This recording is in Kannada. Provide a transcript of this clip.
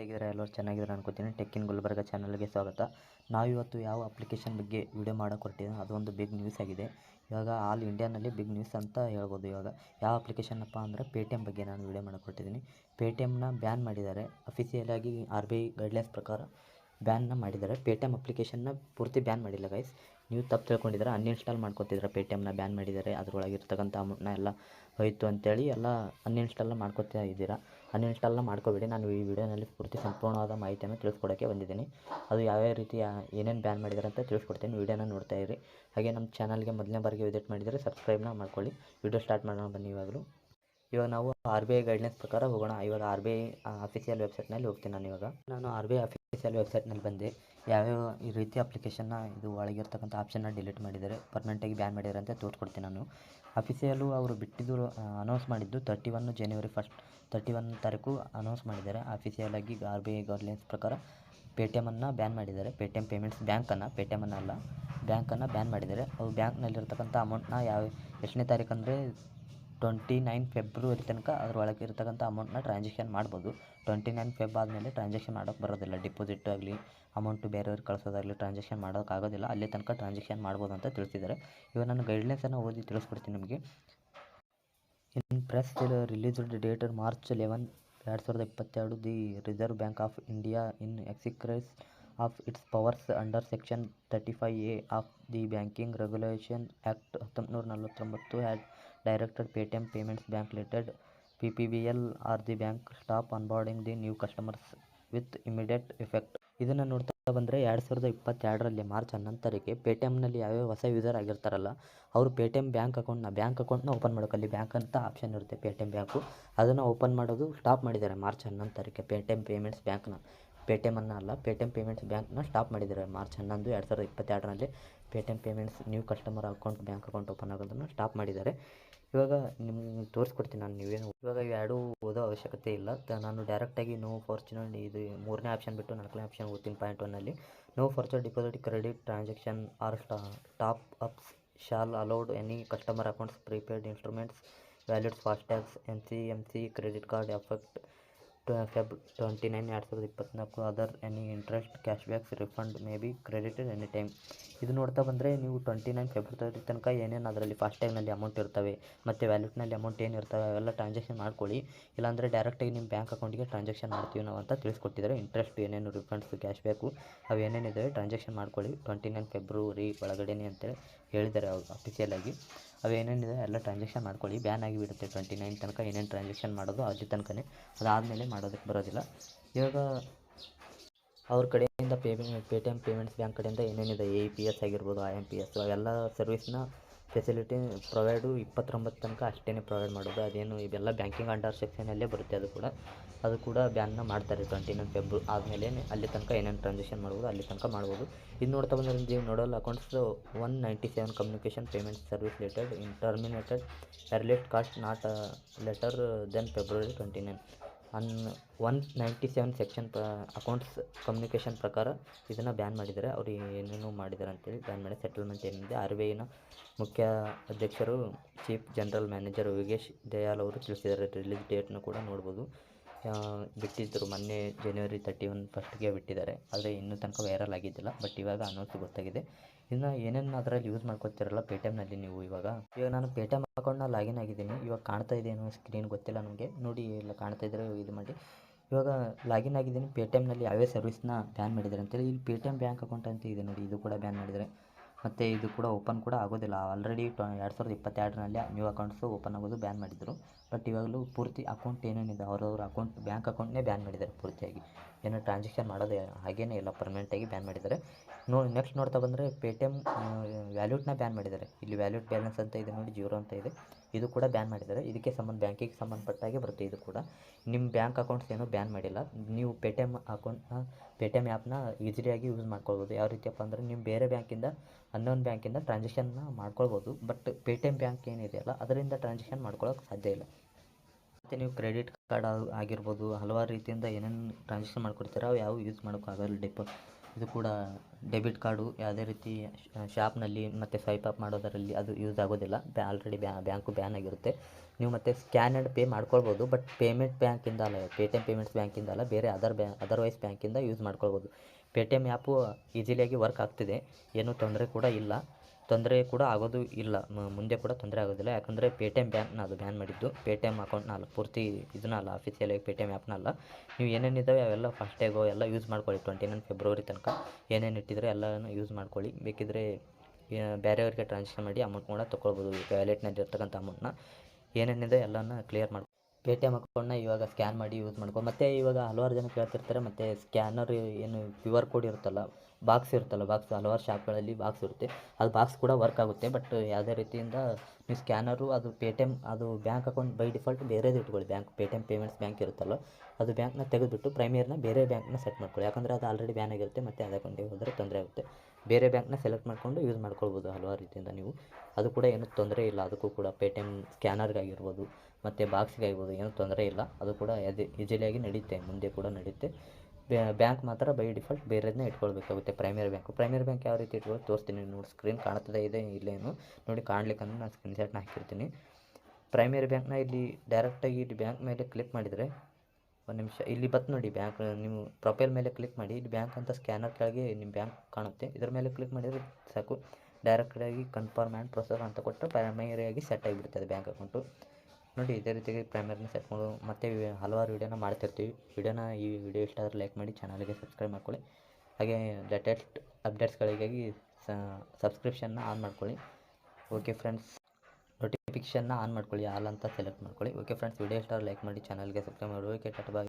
ಹೇಗಿದ್ದಾರೆ ಎಲ್ಲರೂ ಚೆನ್ನಾಗಿದ್ದಾರೆ ಅನ್ಕೋತೀನಿ. ಟೆಕ್ ಇನ್ ಗುಲ್ಬರ್ಗ ಚಾನಲ್ಗೆ ಸ್ವಾಗತ. ನಾವಿವತ್ತು ಯಾವ ಅಪ್ಲಿಕೇಶನ್ ಬಗ್ಗೆ ವಿಡಿಯೋ ಮಾಡೋಕೆ ಹೊರಟಿದ್ದೀವಿ ಅದೊಂದು ಬಿಗ್ ನ್ಯೂಸ್ ಆಗಿದೆ. ಇವಾಗ ಆಲ್ ಇಂಡಿಯಾನಲ್ಲಿ ಬಿಗ್ ನ್ಯೂಸ್ ಅಂತ ಹೇಳ್ಬೋದು ಇವಾಗ. ಯಾವ ಅಪ್ಲಿಕೇಶನ್ ಅಪ್ಪ ಅಂದರೆ ಪೇ ಟಿ ಎಂ ಬಗ್ಗೆ ನಾನು ವಿಡಿಯೋ ಮಾಡೋಕೆ ಹೊರಟಿದ್ದೀನಿ ಪೇ ಟಿ ಎಮ್ನ ಬ್ಯಾನ್ ಮಾಡಿದ್ದಾರೆ ಅಫಿಷಿಯಲಾಗಿ ಆರ್ ಬಿ ಐ ಗೈಡ್ಲೈನ್ಸ್ ಪ್ರಕಾರ ಬ್ಯಾನ್ನ ಮಾಡಿದ್ದಾರೆ. ಪೇ ಟಿ ಎಂ ಅಪ್ಲಿಕೇಶನ್ನ ಪೂರ್ತಿ ಬ್ಯಾನ್ ಮಾಡಿಲ್ಲ ಗೈಸ್ ನೀವು ತಪ್ಪು ತಿಳ್ಕೊಂಡಿದ್ದೀರಾ ಅನ್ಇನ್ಸ್ಟಾಲ್ ಮಾಡ್ಕೊತಿದ್ರೆ ಪೇ ಟಿ ಎಮ್ನ ಬ್ಯಾನ್ ಮಾಡಿದ್ದಾರೆ. ಅದರೊಳಗೆ ಇರ್ತಕ್ಕಂಥ ಅಮೌಂಟ್ನ ಎಲ್ಲ ಹೋಯ್ತು ಅಂತೇಳಿ ಎಲ್ಲ ಅನ್ಇನ್ಸ್ಟಾಲ್ ಮಾಡ್ಕೊತಾ ಇದ್ದೀರಾ? ಅನ್ಇನ್ಸ್ಟಾಲ್ನ ಮಾಡ್ಕೋಬೇಡಿ. ನಾನು ಈ ವಿಡಿಯೋನಲ್ಲಿ ಪೂರ್ತಿ ಸಂಪೂರ್ಣವಾದ ಮಾಹಿತಿಯನ್ನು ತಿಳಿಸ್ಕೊಡೋಕ್ಕೆ ಬಂದಿದ್ದೀನಿ. ಅದು ಯಾವ್ಯಾವ ರೀತಿಯ ಏನೇನು ಬ್ಯಾನ್ ಮಾಡಿದ್ದಾರೆ ಅಂತ ತಿಳಿಸ್ಕೊಡ್ತೀನಿ. ವಿಡಿಯೋನ ನೋಡ್ತಾ ಇರಿ. ಹಾಗೆ ನಮ್ಮ ಚಾನಲ್ಗೆ ಮೊದಲನೇ ಬಾರಿಗೆ ವಿಸಿಟ್ ಮಾಡಿದರೆ ಸಬ್ಸ್ಕ್ರೈಬ್ನ ಮಾಡ್ಕೊಳ್ಳಿ. ವಿಡಿಯೋ ಸ್ಟಾರ್ಟ್ ಮಾಡೋಣ ಬನ್ನಿ ಇವಾಗಲೂ. ಇವಾಗ ನಾವು ಆರ್ ಬಿ ಐ ಗೈಡ್ಲೈನ್ಸ್ ಪ್ರಕಾರ ಹೋಗೋಣ. ಇವಾಗ ಆರ್ ಬಿ ಐ ಅಫಿಷಿಯಲ್ ವೆಬ್ಸೈಟ್ನಲ್ಲಿ ಹೋಗ್ತೀನಿ ನಾನು ಇವಾಗ. ನಾನು ಆರ್ ಬಿ ಐ ಅಫಿಷಿಯಲ್ ವೆಬ್ಸೈಟ್ನಲ್ಲಿ ಬಂದೆ. ಯಾವ್ಯಾವ ಈ ರೀತಿ ಅಪ್ಲಿಕೇಶನ್ನ ಇದು ಒಳಗಿರ್ತಕ್ಕಂಥ ಆಪ್ಷನ್ನ ಡಿಲೀಟ್ ಮಾಡಿದ್ದಾರೆ ಪರ್ಮನೆಂಟಾಗಿ ಬ್ಯಾನ್ ಮಾಡಿದ್ದಾರೆ ಅಂತ ತೋರಿಸ್ಕೊಡ್ತೀನಿ ನಾನು. ಅಫಿಸಿಯಲ್ಲು ಅವರು ಬಿಟ್ಟಿದ್ದು ಅನೌನ್ಸ್ ಮಾಡಿದ್ದು thirty one January first thirty one ತಾರೀಕು ಅನೌನ್ಸ್ ಮಾಡಿದ್ದಾರೆ. ಅಫಿಷಿಯಲ್ ಆಗಿ ಆರ್ ಬಿ ಐ ಗೈಡ್ಲೈನ್ಸ್ ಪ್ರಕಾರ ಪೇ ಟಿ ಎಮನ್ನು ಬ್ಯಾನ್ ಮಾಡಿದ್ದಾರೆ. ಪೇ ಟಿ ಎಂ ಪೇಮೆಂಟ್ಸ್ ಬ್ಯಾಂಕನ್ನು ಪೇ ಟಿ ಎಮನ್ನು ಅಲ್ಲ ಬ್ಯಾಂಕನ್ನು ಬ್ಯಾನ್ ಮಾಡಿದ್ದಾರೆ. ಅವು ಬ್ಯಾಂಕ್ನಲ್ಲಿರ್ತಕ್ಕಂಥ ಅಮೌಂಟ್ನ ಯಾವ, ಎಷ್ಟನೇ ತಾರೀಕು ಅಂದರೆ ಟ್ವೆಂಟಿ ನೈನ್ ಫೆಬ್ರವರಿ ತನಕ ಅದರೊಳಗೆ ಇರತಕ್ಕಂಥ ಅಮೌಂಟ್ನ ಟ್ರಾನ್ಸಾಕ್ಷನ್ ಮಾಡ್ಬೋದು. ಟ್ವೆಂಟಿ ನೈನ್ ಫೆಬ್ ಆದಮೇಲೆ ಟ್ರಾನ್ಸಾಕ್ಷನ್ ಮಾಡೋಕ್ಕೆ ಬರೋದಿಲ್ಲ. ಡಿಪಾಸಿಟ್ ಆಗಲಿ ಅಮೌಂಟು ಬೇರೆಯವ್ರಿಗೆ ಕಳಿಸೋದಾಗಲಿ ಟ್ರಾನ್ಸಾಕ್ಷನ್ ಮಾಡೋಕ್ಕಾಗೋದಿಲ್ಲ ಅಲ್ಲಿ ತನಕ ಟ್ರಾನ್ಸಾಕ್ಷನ್ ಮಾಡ್ಬೋದು ಅಂತ ತಿಳಿಸಿದ್ದಾರೆ ಇವಾಗ ನಾನು ಗೈಡ್ಲೈನ್ಸನ್ನು ಓದಿ ತಿಳಿಸ್ಕೊಡ್ತೀನಿ ನಿಮಗೆ. In press released date March eleven ಎರಡು ಸಾವಿರದ ಇಪ್ಪತ್ತೆರಡು, the Reserve Bank of India in exercise of its powers under section thirty five A of the banking regulation act ಹತ್ತೊಂಬತ್ತು ನೂರ ನಲವತ್ತೊಂಬತ್ತು had T M payments bank limited L R the bank stop onboarding the new customers with immediate effect. ಇದನ್ನು ನೋಡ್ತಾ ಬಂದರೆ ಎರಡು ಸಾವಿರದ ಇಪ್ಪತ್ತೆರಡರಲ್ಲಿ ಮಾರ್ಚ್ ಹನ್ನೊಂದು ತಾರೀಕಿಗೆ ಪೇ ಟಿ ಎಮ್ನಲ್ಲಿ ಯಾವ್ಯಾವ ಹೊಸ ಯೂಸರ್ ಆಗಿರ್ತಾರಲ್ಲ, ಅವರು ಪೇ ಟಿ ಎಂ ಬ್ಯಾಂಕ್ ಅಕೌಂಟ್ನ ಬ್ಯಾಂಕ್ ಅಕೌಂಟ್ನ ಓಪನ್ ಮಾಡೋಕೆ ಅಲ್ಲಿ ಬ್ಯಾಂಕ್ ಅಂತ ಆಪ್ಷನ್ ಇರುತ್ತೆ ಪೇ ಟಿ ಎಂ ಬ್ಯಾಂಕು. ಅದನ್ನು ಓಪನ್ ಮಾಡೋದು ಸ್ಟಾಪ್ ಮಾಡಿದ್ದಾರೆ ಮಾರ್ಚ್ ಹನ್ನೊಂದು ತಾರೀಕಿಗೆ ಪೇ ಟಿ ಎಂ ಪೇಮೆಂಟ್ಸ್ ಬ್ಯಾಂಕ್ನ. ಪೇ ಟಿ ಎಮನ್ನು ಅಲ್ಲ ಪೇಟಿಎಮ್ ಪೇಮೆಂಟ್ಸ್ ಬ್ಯಾಂಕ್ನ ಸ್ಟಾಪ್ ಮಾಡಿದ್ದಾರೆ. ಮಾರ್ಚ್ ಹನ್ನೊಂದು, ಎರಡು ಸಾವಿರದ ಇಪ್ಪತ್ತೆರಡರಲ್ಲಿ Paytm payments new customer account bank account open ಆಗೋದನ್ನು ಸ್ಟಾಪ್ ಮಾಡಿದ್ದಾರೆ. ಇವಾಗ ನಿಮ್ಗೆ ತೋರಿಸ್ಕೊಡ್ತೀನಿ ನಾನು ನೀವೇನು. ಇವಾಗ ಎರಡೂ ಓದೋ ಅವಶ್ಯಕತೆ ಇಲ್ಲ. ನಾನು ಡೈರೆಕ್ಟಾಗಿ ನೋ ಫಾರ್ಚುನರ್ ಇದು ಮೂರನೇ ಆಪ್ಷನ್ ಬಿಟ್ಟು ನಾಲ್ಕನೇ ಆಪ್ಷನ್ ಓದ್ತೀನಿ ಪಾಯಿಂಟ್ ಒನ್ನಲ್ಲಿ no further deposit credit transaction or top ups shall allowed any customer accounts prepaid instruments wallets FASTags M C M C credit card effect Feb twenty nine ಎರಡು ಸಾವಿರದ ಇಪ್ಪತ್ತ್ನಾಲ್ಕು other any interest cash backs refund may be credited any time ಇದು ನೋಡ್ತಾ ಬಂದರೆ ನೀವು ಟ್ವೆಂಟಿ ನೈನ್ ಫೆಬ್ರವರಿ ತನಕ ಏನೇನು ಅದರಲ್ಲಿ ಫಾಸ್ಟ್ಯಾಗ್ನಲ್ಲಿ ಅಮೌಂಟ್ ಇರ್ತವೆ, ಮತ್ತು ವ್ಯಾಲೆಟ್ನಲ್ಲಿ ಅಮೌಂಟ್ ಏನು ಇರ್ತವೆ, ಅವೆಲ್ಲ ಟ್ರಾನ್ಸಾಕ್ಷನ್ ಮಾಡ್ಕೊಳ್ಳಿ. ಇಲ್ಲಾಂದರೆ ಡೈರೆಕ್ಟಾಗಿ ನಿಮ್ಮ ಬ್ಯಾಂಕ್ ಅಕೌಂಟಿಗೆ ಟ್ರಾನ್ಸಾಕ್ಷನ್ ಮಾಡ್ತೀವಿ ನಾವು ಅಂತ ತಿಳಿಸ್ಕೊಟ್ಟಿದ್ದಾರೆ. ಇಂಟ್ರೆಸ್ಟ್ ಏನೇನು ರಿಫಂಡ್ಸ್ ಕ್ಯಾಶ್ ಬ್ಯಾಕು ಅವು ಏನೇನಿದ್ದಾವೆ ಟ್ರಾನ್ಸಾಕ್ಷನ್ ಮಾಡ್ಕೊಳ್ಳಿ. ಟ್ವೆಂಟಿ ನೈನ್ ಫೆಬ್ರವರಿ ಒಳಗಡೆನೆ ಅಂತೇಳಿ ಹೇಳಿದ್ದಾರೆ ಅವರು ಅಫಿಷಿಯಲ್ ಆಗಿ. ಅವು ಏನೇನಿದೆ ಎಲ್ಲ ಟ್ರಾನ್ಸಾಕ್ಷನ್ ಮಾಡ್ಕೊಳ್ಳಿ. ಬ್ಯಾನ್ ಆಗಿಬಿಡುತ್ತೆ ಟ್ವೆಂಟಿ ನೈನ್ ತನಕ ಏನೇನು ಟ್ರಾನ್ಸಾಕ್ಷನ್ ಮಾಡೋದು ಅಲ್ಲಿ ತನಕನೇ. ಅದಾದಮೇಲೆ ಮಾಡೋದಕ್ಕೆ ಬರೋದಿಲ್ಲ. ಇವಾಗ ಅವ್ರ ಕಡೆಯಿಂದ payment pay T M payments bank ಕಡೆಯಿಂದ ಏನೇನಿದೆ ಎ ಪಿ ಎಸ್ ಆಗಿರ್ಬೋದು ಐ ಎಂ ಪಿ ಎಸ್ ಅವೆಲ್ಲ ಸರ್ವಿಸ್ನ ಫೆಸಿಲಿಟಿ ಪ್ರೊವೈಡು ಇಪ್ಪತ್ತೊಂಬತ್ತು ತನಕ ಅಷ್ಟೇ ಪ್ರೊವೈಡ್ ಮಾಡೋದು. ಅದೇನು ಇವೆಲ್ಲ ಬ್ಯಾಂಕಿಂಗ್ ಅಂಡರ್ ಸೆಕ್ಷನಲ್ಲೇ ಬರುತ್ತೆ ಅದು ಕೂಡ. ಅದು ಕೂಡ ಬ್ಯಾನ್ನ ಮಾಡ್ತಾರೆ ಟ್ವೆಂಟಿ ನೈನ್ ಫೆಬ್ರು ಆದಮೇಲೆ ಅಲ್ಲಿ ತನಕ ಏನೇನು ಟ್ರಾನ್ಸಾಕ್ಷನ್ ಮಾಡ್ಬೋದು ಅಲ್ಲಿ ತನಕ ಮಾಡ್ಬೋದು. ಇದು ನೋಡ್ತಾ ಬಂದರೆ ನೀವು ನೋಡೋಲ್ಲ accounts one ninety seven communication payment service related in terminated earliest cost not later than February twenty nine on one ninety seven section ಪ ಅಕೌಂಟ್ಸ್ ಕಮ್ಯುನಿಕೇಷನ್ ಪ್ರಕಾರ ಇದನ್ನು ಬ್ಯಾನ್ ಮಾಡಿದ್ದಾರೆ. ಅವರು ಏನೇನು ಮಾಡಿದ್ದಾರೆ ಅಂತೇಳಿ ಬ್ಯಾನ್ ಮಾಡಿ ಸೆಟಲ್ಮೆಂಟ್ ಏನಿದೆ. ಆರ್ ಬಿ ಐನ ಮುಖ್ಯ ಅಧ್ಯಕ್ಷರು chief general manager Yogesh Dayal ಅವರು ತಿಳಿಸಿದ್ದಾರೆ. ರಿಲೀಸ್ ಡೇಟ್ನ ಕೂಡ ನೋಡ್ಬೋದು. ಬಿಟ್ಟಿದ್ದರು. ಮೊನ್ನೆ ಜನವರಿ ತರ್ಟಿ ಒನ್ ಫಸ್ಟ್ಗೆ ಬಿಟ್ಟಿದ್ದಾರೆ. ಆದರೆ ಇನ್ನೂ ತನಕ ವೈರಲ್ ಆಗಿದ್ದಿಲ್ಲ. ಬಟ್ ಇವಾಗ ಅನೌನ್ಸ್ ಗೊತ್ತಾಗಿದೆ. ಇನ್ನು ಏನೇನು ಅದರಲ್ಲಿ ಯೂಸ್ ಮಾಡ್ಕೊತಿರಲ್ಲ ಪೇ ಟಿ ಎಮ್ನಲ್ಲಿ ನೀವು ಇವಾಗ? ಇವಾಗ ನಾನು ಪೇ ಟಿ ಎಂ ಅಕೌಂಟ್ನ ಲಾಗಿನ್ ಆಗಿದ್ದೀನಿ. ಇವಾಗ ಕಾಣ್ತಾ ಇದೆಯೇನೋ ಸ್ಕ್ರೀನ್ ಗೊತ್ತಿಲ್ಲ ನನಗೆ ನೋಡಿ ಎಲ್ಲ ಕಾಣ್ತಾ ಇದ್ದರೆ ಇದು ಮಾಡಿ. ಇವಾಗ ಲಾಗಿನ್ ಆಗಿದ್ದೀನಿ. ಪೇ ಟಿ ಎಮ್ನಲ್ಲಿ ಯಾವ್ಯಾವ ಸರ್ವಿಸ್ನ ಬ್ಯಾನ್ ಮಾಡಿದ್ದಾರೆ ಅಂತೇಳಿ. ಇಲ್ಲಿ pay T M bank account ಅಂತ ಇದೆ ನೋಡಿ. ಇದು ಕೂಡ ಬ್ಯಾನ್ ಮಾಡಿದ್ದಾರೆ. ಮತ್ತು ಇದು ಕೂಡ ಓಪನ್ ಕೂಡ ಆಗೋದಿಲ್ಲ. ಆಲ್ರೆಡಿ ಟ್ವ ಎರಡು ಸಾವಿರದ ಇಪ್ಪತ್ತೆರಡರಲ್ಲಿ ನ್ಯೂ ಅಕೌಂಟ್ಸು ಓಪನ್ ಆಗೋದು ಬ್ಯಾನ್ ಮಾಡಿದರು. ಬಟ್ ಇವಾಗಲೂ ಪೂರ್ತಿ ಅಕೌಂಟ್ ಏನೇನಿದೆ, ಅವ್ರವ್ರ ಅಕೌಂಟ್ ಬ್ಯಾಂಕ್ ಅಕೌಂಟ್ನೇ ಬ್ಯಾನ್ ಮಾಡಿದ್ದಾರೆ ಪೂರ್ತಿಯಾಗಿ. ಏನೋ ಟ್ರಾನ್ಸಾಕ್ಷನ್ ಮಾಡೋದೇ ಹಾಗೇನೇ ಇಲ್ಲ ಪರ್ಮನೆಂಟಾಗಿ ಬ್ಯಾನ್ ಮಾಡಿದ್ದಾರೆ. ನೋ ನೆಕ್ಸ್ಟ್ ನೋಡ್ತಾ ಬಂದರೆ ಪೇ ಟಿ ಎಂ ವ್ಯಾಲ್ಯೂಟ್ನ ಬ್ಯಾನ್ ಮಾಡಿದ್ದಾರೆ. ಇಲ್ಲಿ ವ್ಯಾಲ್ಯೂಟ್ ಬ್ಯಾಲೆನ್ಸ್ ಅಂತ ಇದೆ ನೋಡಿ ಜೀರೋ ಅಂತ ಇದೆ. ಇದು ಕೂಡ ಬ್ಯಾನ್ ಮಾಡಿದ್ದಾರೆ. ಇದಕ್ಕೆ ಸಂಬಂಧ ಬ್ಯಾಂಕಿಗೆ ಸಂಬಂಧಪಟ್ಟಾಗೆ ಬರುತ್ತೆ ಇದು ಕೂಡ. ನಿಮ್ಮ ಬ್ಯಾಂಕ್ ಅಕೌಂಟ್ಸ್ ಏನೂ ಬ್ಯಾನ್ ಮಾಡಿಲ್ಲ. ನೀವು ಪೇ ಟಿ ಎಂ ಅಕೌಂಟ್ನ ಪೇ ಟಿ ಎಂ ಆ್ಯಪ್ನ ಈಸಿಲಿಯಾಗಿ ಯೂಸ್ ಮಾಡ್ಕೊಳ್ಬೋದು. ಯಾವ ರೀತಿಯಪ್ಪ ಅಂದರೆ ನೀವು ಬೇರೆ ಬ್ಯಾಂಕಿಂದ ಅನ್ನೋನ್ ಬ್ಯಾಂಕಿಂದ ಟ್ರಾನ್ಸಾಕ್ಷನ್ನ ಮಾಡ್ಕೊಳ್ಬೋದು but pay T M bank ಏನಿದೆಯಲ್ಲ, ಅದರಿಂದ ಟ್ರಾನ್ಸಾಕ್ಷನ್ ಮಾಡ್ಕೊಳ್ಳೋಕೆ ಸಾಧ್ಯ ಇಲ್ಲ. ಮತ್ತು ನೀವು ಕ್ರೆಡಿಟ್ ಕಾರ್ಡ್ ಆಗಿರ್ಬೋದು, ಹಲವಾರು ರೀತಿಯಿಂದ ಏನೇನು ಟ್ರಾನ್ಸಾಕ್ಷನ್ ಮಾಡ್ಕೊಡ್ತೀರ, ಅವು ಯಾವ ಯೂಸ್ ಮಾಡೋಕ್ಕಾಗಲ್ಲ ಡಿಪೋ ಇದು ಕೂಡ ಡೆಬಿಟ್ ಕಾರ್ಡು ಯಾವುದೇ ರೀತಿ ಶಾಪ್ನಲ್ಲಿ ಮತ್ತು ಸ್ವೈಪ್ ಅಪ್ ಮಾಡೋದರಲ್ಲಿ ಅದು ಯೂಸ್ ಆಗೋದಿಲ್ಲ. ಬ್ಯಾ ಆಲ್ರೆಡಿ ಬ್ಯಾ ಬ್ಯಾಂಕು ಬ್ಯಾನ್ ಆಗಿರುತ್ತೆ. ನೀವು ಮತ್ತೆ ಸ್ಕ್ಯಾನ್ ಆ್ಯಂಡ್ ಪೇ ಮಾಡ್ಕೊಳ್ಬೋದು ಬಟ್ ಪೇಮೆಂಟ್ ಬ್ಯಾಂಕಿಂದ ಅಲ್ಲ ಪೇಟಿಎಮ್ ಪೇಮೆಂಟ್ಸ್ ಬ್ಯಾಂಕಿಂದ ಅಲ್ಲ, ಬೇರೆ ಅದರ್ ಬ್ಯಾ ಅದರ್ವೈಸ್ ಬ್ಯಾಂಕಿಂದ ಯೂಸ್ ಮಾಡ್ಕೊಳ್ಬೋದು. ಪೇಟಿಎಮ್ ಆ್ಯಪು ಈಸಿಲಿಯಾಗಿ ವರ್ಕ್ ಆಗ್ತಿದೆ, ಏನೂ ತೊಂದರೆ ಕೂಡ ಇಲ್ಲ. ತೊಂದರೆ ಕೂಡ ಆಗೋದು ಇಲ್ಲ. ಮುಂದೆ ಕೂಡ ತೊಂದರೆ ಆಗೋದಿಲ್ಲ. ಯಾಕಂದರೆ ಪೇಟಿಎಮ್ ಬ್ಯಾಂಕ್ನ ಅದು ಬ್ಯಾನ್ ಮಾಡಿದ್ದು. ಪೇಟಿಎಮ್ ಅಕೌಂಟ್ನ ಅಲ್ಲ, ಪೂರ್ತಿ ಇದನ್ನ ಅಲ್ಲ ಅಫಿಷಿಯಲಾಗಿ ಪೇಟಿಎಮ್ ಆ್ಯಪ್ನ ಅಲ್ಲ. ನೀವು ಏನೇನಿದ್ದಾವೆ ಅವೆಲ್ಲ ಫಸ್ಟೇಗೋ ಎಲ್ಲ ಯೂಸ್ ಮಾಡ್ಕೊಳ್ಳಿ. ಟ್ವೆಂಟಿ ನೈನ್ ಫೆಬ್ರವರಿ ತನಕ ಏನೇನು ಇಟ್ಟಿದ್ರೆ ಎಲ್ಲನೂ ಯೂಸ್ ಮಾಡ್ಕೊಳ್ಳಿ. ಬೇಕಿದ್ರೆ ಯಾ- ಬೇರೆಯವ್ರಿಗೆ ಟ್ರಾನ್ಸ್ಫರ್ ಮಾಡಿ ಅಮೌಂಟ್ ಕೂಡ ತೊಗೊಳ್ಬೋದು ವ್ಯಾಲೆಟ್ನಲ್ಲಿ ಇರ್ತಕ್ಕಂಥ ಅಮೌಂಟ್ನ ಏನೇನಿದೆ ಎಲ್ಲನ ಕ್ಲಿಯರ್ ಮಾಡಿ ಪೇಟಿಎಮ್ ಅಕೌಂಟ್ನ ಇವಾಗ ಸ್ಕ್ಯಾನ್ ಮಾಡಿ ಯೂಸ್ ಮಾಡ್ಕೊ. ಮತ್ತು ಇವಾಗ ಹಲವಾರು ಜನ ಕೇಳ್ತಿರ್ತಾರೆ, ಮತ್ತು ಸ್ಕ್ಯಾನರ್ ಏನು ಕ್ಯೂ ಆರ್ ಕೋಡ್ ಇರುತ್ತಲ್ಲ ಬಾಕ್ಸ್ ಇರುತ್ತಲ್ಲ, ಬಾಕ್ಸ್ ಹಲವಾರು ಶಾಪ್ಗಳಲ್ಲಿ ಬಾಕ್ಸ್ ಇರುತ್ತೆ. ಅದು ಬಾಕ್ಸ್ ಕೂಡ ವರ್ಕ್ ಆಗುತ್ತೆ ಬಟ್ ಯಾವುದೇ ರೀತಿಯಿಂದ ನೀವು ಸ್ಕ್ಯಾನರು ಅದು ಪೇಟಿಎಮ್ ಅದು ಬ್ಯಾಂಕ್ ಅಕೌಂಟ್ ಬೈ ಡಿಫಾಲ್ಟ್ ಬೇರೆದು ಇಟ್ಕೊಳ್ಳಿ. ಬ್ಯಾಂಕ್ ಪೇಟಿಎಮ್ ಪೇಮೆಂಟ್ಸ್ ಬ್ಯಾಂಕ್ ಇರುತ್ತಲ್ಲ, ಅದು ಬ್ಯಾಂಕ್ನ ತೆಗೆದುಬಿಟ್ಟು ಪ್ರೈಮಿಯರ್ನ ಬೇರೆ ಬ್ಯಾಂಕ್ನ ಸೆಟ್ ಮಾಡ್ಕೊಳ್ಳಿ. ಯಾಕಂದರೆ ಅದು ಆಲ್ರೆಡಿ ಬ್ಯಾನ್ ಆಗಿರುತ್ತೆ, ಮತ್ತು ಅದು ಅಕೌಂಟಿಗೆ ಹೋದರೆ ತೊಂದರೆ ಆಗುತ್ತೆ. ಬೇರೆ ಬ್ಯಾಂಕ್ನ ಸೆಲೆಕ್ಟ್ ಮಾಡಿಕೊಂಡು ಯೂಸ್ ಮಾಡ್ಕೊಳ್ಬೋದು ಹಲವಾರು ರೀತಿಯಿಂದ ನೀವು. ಅದು ಕೂಡ ಏನೂ ತೊಂದರೆ ಇಲ್ಲ, ಅದಕ್ಕೂ ಕೂಡ ಪೇಟಿಎಮ್ ಸ್ಕ್ಯಾನರ್ಗಾಗಿರ್ಬೋದು ಮತ್ತು ಬಾಕ್ಸ್ಗಾಗಿರ್ಬೋದು ಏನೂ ತೊಂದರೆ ಇಲ್ಲ. ಅದು ಕೂಡ ಅದೇ ಈಸಿಲಿಯಾಗಿ ನಡೆಯುತ್ತೆ ಮುಂದೆ ಕೂಡ ನಡೆಯುತ್ತೆ ಬ್ಯಾಂಕ್ ಮಾತ್ರ ಬೈ ಡಿಫಾಲ್ಟ್ ಬೇರೆದನ್ನೇ ಇಟ್ಕೊಳ್ಬೇಕಾಗುತ್ತೆ ಪ್ರೈಮರಿ ಬ್ಯಾಂಕು. ಪ್ರೈಮರಿ ಬ್ಯಾಂಕ್ ಯಾವ ರೀತಿ ಇಟ್ಕೊಳ್ಳೋದು ತೋರಿಸ್ತೀನಿ ನೋಡಿ, ಸ್ಕ್ರೀನ್ ಕಾಣ್ತದೆ, ಇದೆ ಇಲ್ಲೇನು ನೋಡಿ ಕಾಣ್ಲಿಕ್ಕಂದ್ರೆ ನಾನು ಸ್ಕ್ರೀನ್ಶಾಟ್ನ ಹಾಕಿರ್ತೀನಿ. ಪ್ರೈಮರಿ ಬ್ಯಾಂಕ್ನ ಇಲ್ಲಿ ಡೈರೆಕ್ಟಾಗಿ ಇಲ್ಲಿ ಬ್ಯಾಂಕ್ ಮೇಲೆ ಕ್ಲಿಕ್ ಮಾಡಿದರೆ, ಒಂದು ನಿಮಿಷ, ಇಲ್ಲಿ ಬತ್ತು ನೋಡಿ ಬ್ಯಾಂಕ್ ನೀವು ಪ್ರೊಫೈಲ್ ಮೇಲೆ ಕ್ಲಿಕ್ ಮಾಡಿ, ಇಲ್ಲಿ ಬ್ಯಾಂಕ್ ಅಂತ ಸ್ಕ್ಯಾನರ್ ಕೆಳಗೆ ನಿಮ್ಮ ಬ್ಯಾಂಕ್ ಕಾಣುತ್ತೆ. ಇದರ ಮೇಲೆ ಕ್ಲಿಕ್ ಮಾಡಿದರೆ ಸಾಕು. ಡೈರೆಕ್ಟಾಗಿ ಕನ್ಫರ್ಮ್ ಆ್ಯಂಡ್ ಪ್ರೊಸೆಸ್ ಅಂತ ಕೊಟ್ಟರೆ ಪ್ರೈಮರಿಯಾಗಿ ಸೆಟ್ ಆಗಿಬಿಡ್ತದೆ ಬ್ಯಾಂಕ್ ಅಕೌಂಟು. ನೋಡಿ, ಇದೇ ರೀತಿಯಾಗಿ ಪ್ರೈಮರಿನ ಸೆಟ್ ಮಾಡು. ಮತ್ತೆ ಹಲವಾರು ವೀಡಿಯೋನ ಮಾಡ್ತಿರ್ತೀವಿ. ವೀಡಿಯೋನ ಈ ವಿಡಿಯೋ ಇಷ್ಟ ಆದರೆ ಲೈಕ್ ಮಾಡಿ ಚಾನಲ್ಗೆ ಸಬ್ಸ್ಕ್ರೈಬ್ ಮಾಡ್ಕೊಳ್ಳಿ. ಹಾಗೆ ಲೇಟೆಸ್ಟ್ ಅಪ್ಡೇಟ್ಸ್ಗಳಿಗಾಗಿ ಸಬ್ಸ್ಕ್ರಿಪ್ಷನ್ನ ಆನ್ ಮಾಡ್ಕೊಳ್ಳಿ. ಓಕೆ ಫ್ರೆಂಡ್ಸ್ ನೋಟಿಫಿಕೇಷನ್ನ ಆನ್ ಮಾಡ್ಕೊಳ್ಳಿ. ಆಲ್ ಅಂತ ಸೆಲೆಕ್ಟ್ ಮಾಡ್ಕೊಳ್ಳಿ. ಓಕೆ ಫ್ರೆಂಡ್ಸ್ ವಿಡಿಯೋ ಇಷ್ಟ ಲೈಕ್ ಮಾಡಿ ಚಾನಲ್ಗೆ ಸಬ್ಸ್ಕ್ರೈಬ್ ಮಾಡಿ. ಓಕೆ ಟಟ್